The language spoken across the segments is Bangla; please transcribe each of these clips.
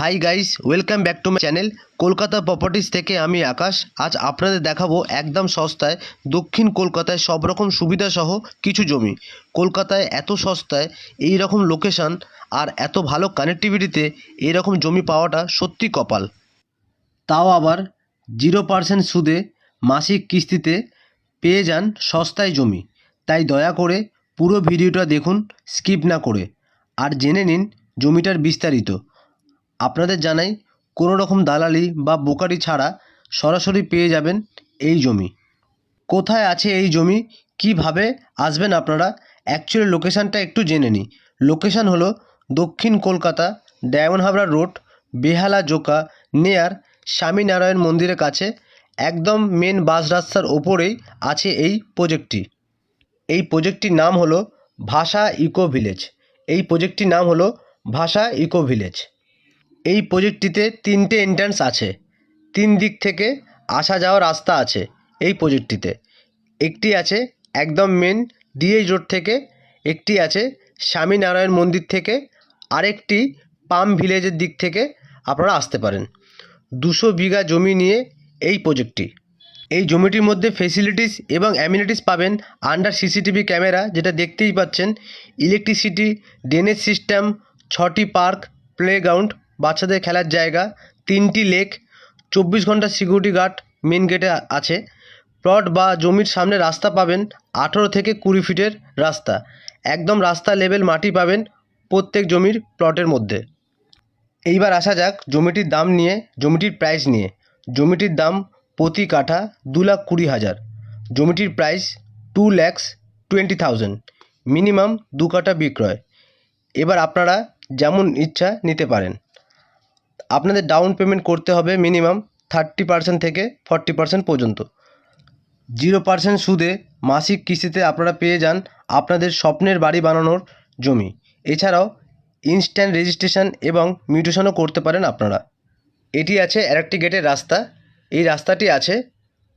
Hi guys welcome back to my channel Kolkata properties থেকে আমি আকাশ। আজ আপনাদের দেখাবো একদম সস্তায় দক্ষিণ কলকাতায় সব রকম সুবিধা সহ কিছু জমি। কলকাতায় এত সস্তায় এই রকম লোকেশন আর এত ভালো কানেক্টিভিটিতে এই রকম জমি পাওয়াটা সত্যি কপাল। তাও আবার জিরো পার্সেন্ট সুদে মাসিক কিস্তিতে পেয়ে যান সস্তায় জমি। তাই দয়া করে পুরো ভিডিওটা দেখুন স্কিপ না করে। আর জেনে নিন জমিটার বিস্তারিত। আপনাদের জানাই কোনো রকম দালালি বা বোকারি ছাড়া সরাসরি পেয়ে যাবেন এই জমি। কোথায় আছে এই জমি? কীভাবে আসবেন আপনারা? অ্যাকচুয়ালি লোকেশানটা একটু জেনে নিই। লোকেশান হলো দক্ষিণ কলকাতা, ডায়মন্ড হাবড়া রোড, বেহালা জোকা, নেয়ার স্বামীনারায়ণ মন্দিরের কাছে। একদম মেন বাস রাস্তার ওপরেই আছে এই প্রজেক্টটি। এই প্রজেক্টটির নাম হলো ভাষা ইকো ভিলেজ। এই প্রজেক্টটির নাম হলো ভাষা ইকো ভিলেজ। এই প্রজেক্টটিতে তিনটে এন্ট্রান্স আছে। তিন দিক থেকে আসা যাওয়ার রাস্তা আছে এই প্রজেক্টটিতে। একটি আছে একদম মেন ডিএইচ রোড থেকে, একটি আছে স্বামীনারায়ণ মন্দির থেকে, আরেকটি পাম ভিলেজের দিক থেকে আপনারা আসতে পারেন। দুশো বিঘা জমি নিয়ে এই প্রজেক্টটি। এই জমিটির মধ্যে ফেসিলিটিস এবং অ্যামিনিটিস পাবেন আন্ডার সিসিটিভি ক্যামেরা যেটা দেখতেই পাচ্ছেন। ইলেকট্রিসিটি ড্রেনেজ সিস্টেম ছটি পার্ক প্লেগ্রাউন্ড বাচ্চাদের খেলার জায়গা, তিনটি লেক, চব্বিশ ঘণ্টা সিকিউরিটি গার্ড মেন গেটে আছে। প্লট বা জমির সামনে রাস্তা পাবেন আঠেরো থেকে কুড়ি ফিটের রাস্তা। একদম রাস্তা লেভেল মাটি পাবেন প্রত্যেক জমির প্লটের মধ্যে। এইবার আসা যাক জমিটির দাম নিয়ে, জমিটির প্রাইস নিয়ে। জমিটির দাম প্রতি কাঠা দু লাখ কুড়ি হাজার। জমিটির price two lakhs twenty thousand minimum দু কাঠা বিক্রয়। এবার আপনারা যেমন ইচ্ছা নিতে পারেন। আপনাদের ডাউন পেমেন্ট করতে হবে মিনিমাম থার্টি পার্সেন্ট থেকে ফর্টি পার্সেন্ট পর্যন্ত। জিরো পার্সেন্ট সুদে মাসিক কিস্তিতে আপনারা পেয়ে যান আপনাদের স্বপ্নের বাড়ি বানানোর জমি। এছাড়াও ইনস্ট্যান্ট রেজিস্ট্রেশন এবং মিউটেশনও করতে পারেন আপনারা। এটি আছে আরেকটি গেটের রাস্তা। এই রাস্তাটি আছে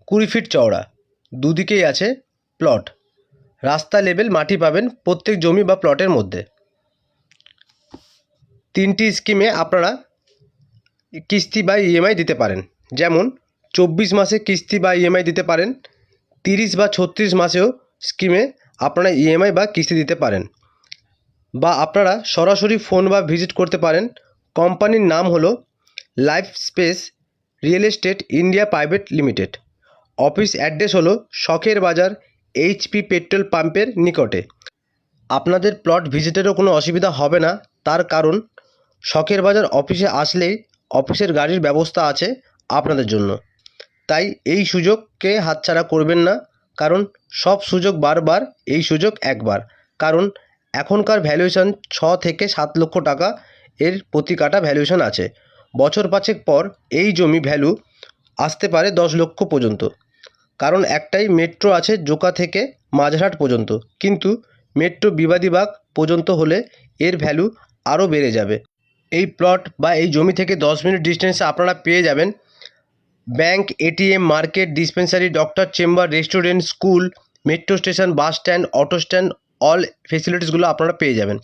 কুড়ি ফিট চওড়া। দুদিকেই আছে প্লট রাস্তা লেভেল মাটি পাবেন প্রত্যেক জমি বা প্লটের মধ্যে। তিনটি স্কিমে আপনারা কিস্তি বা ইএমআই দিতে পারেন। যেমন, চব্বিশ মাসে কিস্তি বা ইএমআই দিতে পারেন, তিরিশ বা ছত্রিশ মাসেও স্কিমে আপনারা ইএমআই বা কিস্তি দিতে পারেন। বা আপনারা সরাসরি ফোন বা ভিজিট করতে পারেন। কোম্পানির নাম হলো life space real estate India private limited. Office address হলো শখের বাজার এইচপি পেট্রোল পাম্পের নিকটে। আপনাদের প্লট ভিজিটেরও কোনো অসুবিধা হবে না। তার কারণ, শখের বাজার অফিসে আসলেই অফিসের গাড়ির ব্যবস্থা আছে আপনাদের জন্য। তাই এই সুযোগকে হাতছাড়া করবেন না, কারণ সব সুযোগ বারবার, এই সুযোগ একবার। কারণ এখনকার ভ্যালুয়েশন ছ থেকে সাত লক্ষ টাকা, এর প্রতি কাটা ভ্যালুয়েশন আছে। বছর পাঁচেক পর এই জমি ভ্যালু আসতে পারে দশ লক্ষ পর্যন্ত। কারণ একটাই মেট্রো আছে জোকা থেকে মাঝরহাট পর্যন্ত। কিন্তু মেট্রো বিবাদীবাগ পর্যন্ত হলে এর ভ্যালু আরও বেড়ে যাবে। এই প্লট বা এই জমি থেকে দশ মিনিট ডিস্টেন্সে আপনারা পেয়ে যাবেন। Bank ATM market dispensary doctor chamber restaurant school metro station bus stand auto stand all ফেসিলিটিসগুলো আপনারা পেয়ে যাবেন।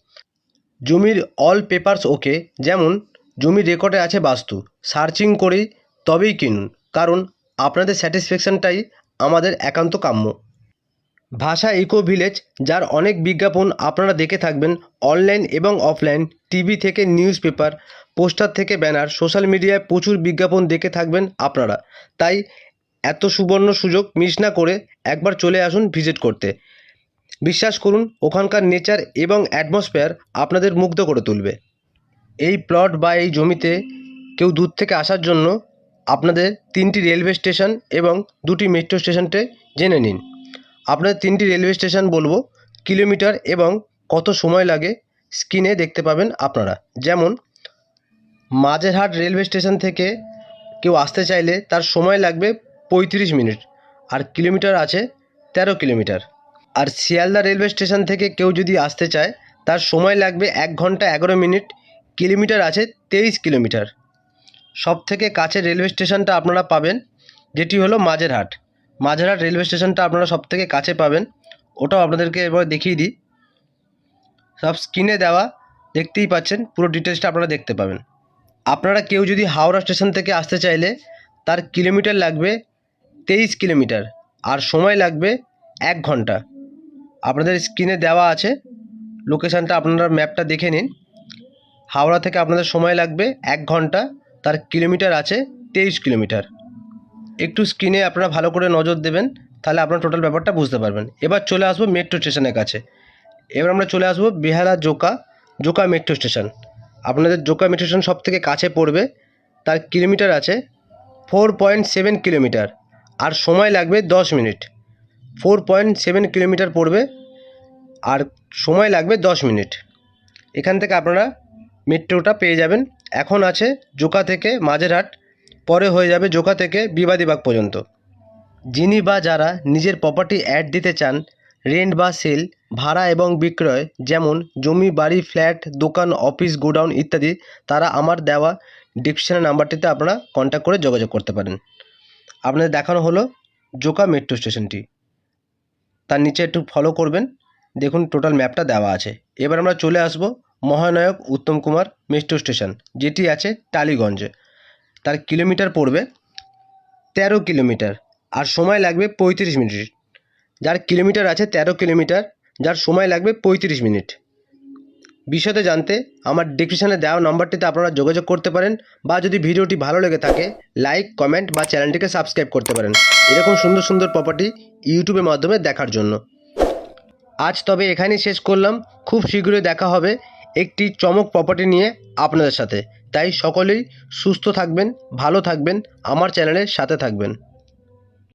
জমির অল পেপারস ওকে যেমন জমির রেকর্ডে আছে বাস্তু। সার্চিং করেই তবেই কিনুন। কারণ আপনাদের স্যাটিসফ্যাকশানটাই আমাদের একান্ত কাম্য। ভাষা ইকো ভিলেজ যার অনেক বিজ্ঞাপন আপনারা দেখে থাকবেন অনলাইন এবং অফলাইন টিভি থেকে নিউজ পেপার পোস্টার থেকে ব্যানার সোশ্যাল মিডিয়ায় প্রচুর বিজ্ঞাপন দেখে থাকবেন আপনারা। তাই এত সুবর্ণ সুযোগ মিস না করে একবার চলে আসুন ভিজিট করতে। বিশ্বাস করুন, ওখানকার নেচার এবং অ্যাটমসফেয়ার আপনাদের মুগ্ধ করে তুলবে। এই প্লট বা এই জমিতে কেউ দূর থেকে আসার জন্য আপনাদের তিনটি রেলওয়ে স্টেশন এবং দুটি মেট্রো স্টেশনটে জেনে নিন। আপনাদের তিনটি রেলওয়ে স্টেশন বলব, কিলোমিটার এবং কত সময় লাগে স্ক্রিনে দেখতে পাবেন আপনারা। যেমন, মাঝেরহাট রেলওয়ে স্টেশন থেকে কেউ আসতে চাইলে তার সময় লাগবে পঁয়ত্রিশ মিনিট, আর কিলোমিটার আছে তেরো কিলোমিটার। আর শিয়ালদা রেলওয়ে স্টেশন থেকে কেউ যদি আসতে চায়, তার সময় লাগবে এক ঘণ্টা এগারো মিনিট, কিলোমিটার আছে তেইশ কিলোমিটার। সব থেকে কাছের রেলওয়ে স্টেশনটা আপনারা পাবেন, যেটি হলো মাঝেরহাট। মাঝেরহাট রেলওয়ে স্টেশনটা আপনারা সব থেকে কাছে পাবেন। ওটাও আপনাদেরকে এবার দেখিয়ে দিই। সব স্ক্রিনে দেওয়া দেখতেই পাচ্ছেন, পুরো ডিটেলসটা আপনারা দেখতে পাবেন। আপনারা কেউ যদি হাওড়া স্টেশন থেকে আসতে চাইলে, তার কিলোমিটার লাগবে তেইশ কিলোমিটার আর সময় লাগবে এক ঘণ্টা। আপনাদের স্ক্রিনে দেওয়া আছে, লোকেশানটা আপনারা ম্যাপটা দেখে নিন। হাওড়া থেকে আপনাদের সময় লাগবে এক ঘণ্টা, তার কিলোমিটার আছে তেইশ কিলোমিটার। একটু স্ক্রিনে আপনারা ভালো করে নজর দেবেন, তাহলে আপনারা টোটাল ব্যাপারটা বুঝতে পারবেন। এবার চলে আসব মেট্রো স্টেশনের কাছে। এবার আমরা চলে আসব বেহালা জোকা জোকা মেট্রো স্টেশন আপনাদের জোকা মেট্রো স্টেশন সব থেকে কাছে পড়বে, তার কিলোমিটার আছে ফোর পয়েন্ট সেভেন কিলোমিটার, আর সময় লাগবে দশ minute. Four point seven kilometre পড়বে, আর সময় লাগবে দশ মিনিট। এখান থেকে আপনারা মেট্রোটা পেয়ে যাবেন। এখন আছে জোকা থেকে মাঝেরহাট পরে হয়ে যাবে জোকা থেকে বিবাদীবাগ পর্যন্ত। যিনি বা যারা নিজের প্রপার্টি অ্যাড দিতে চান রেন্ট বা সেল ভাড়া এবং বিক্রয়, যেমন জমি, বাড়ি ফ্ল্যাট দোকান অফিস গোডাউন ইত্যাদি, তারা আমার দেওয়া ডিসক্রিপশনের নাম্বারটিতে আপনারা কন্ট্যাক্ট করে যোগাযোগ করতে পারেন। আপনাদের দেখানো হলো জোকা মেট্রো স্টেশনটি তার নিচে একটু ফলো করবেন, দেখুন টোটাল ম্যাপটা দেওয়া আছে। এবার আমরা চলে আসব মহানায়ক উত্তম কুমার মেট্রো স্টেশন যেটি আছে টালিগঞ্জে। তার কিলোমিটার পড়বে তেরো কিলোমিটার আর সময় লাগবে পঁয়ত্রিশ মিনিট। যার কিলোমিটার আছে তেরো কিলোমিটার, যার সময় লাগবে পঁয়ত্রিশ মিনিট। বিশদে জানতে আমার ডিসক্রিপশানে দেওয়া নম্বরটিতে আপনারা যোগাযোগ করতে পারেন বা যদি ভিডিওটি ভালো লেগে থাকে লাইক কমেন্ট বা চ্যানেলটিকে সাবস্ক্রাইব করতে পারেন। এরকম সুন্দর সুন্দর প্রপার্টি ইউটিউবের মাধ্যমে দেখার জন্য। আজ তবে এখানেই শেষ করলাম। খুব শীঘ্রই দেখা হবে একটি চমক প্রপার্টি নিয়ে আপনাদের সাথে। তাই সকলেই সুস্থ থাকবেন ভালো থাকবেন আমার চ্যানেলের সাথে থাকবেন।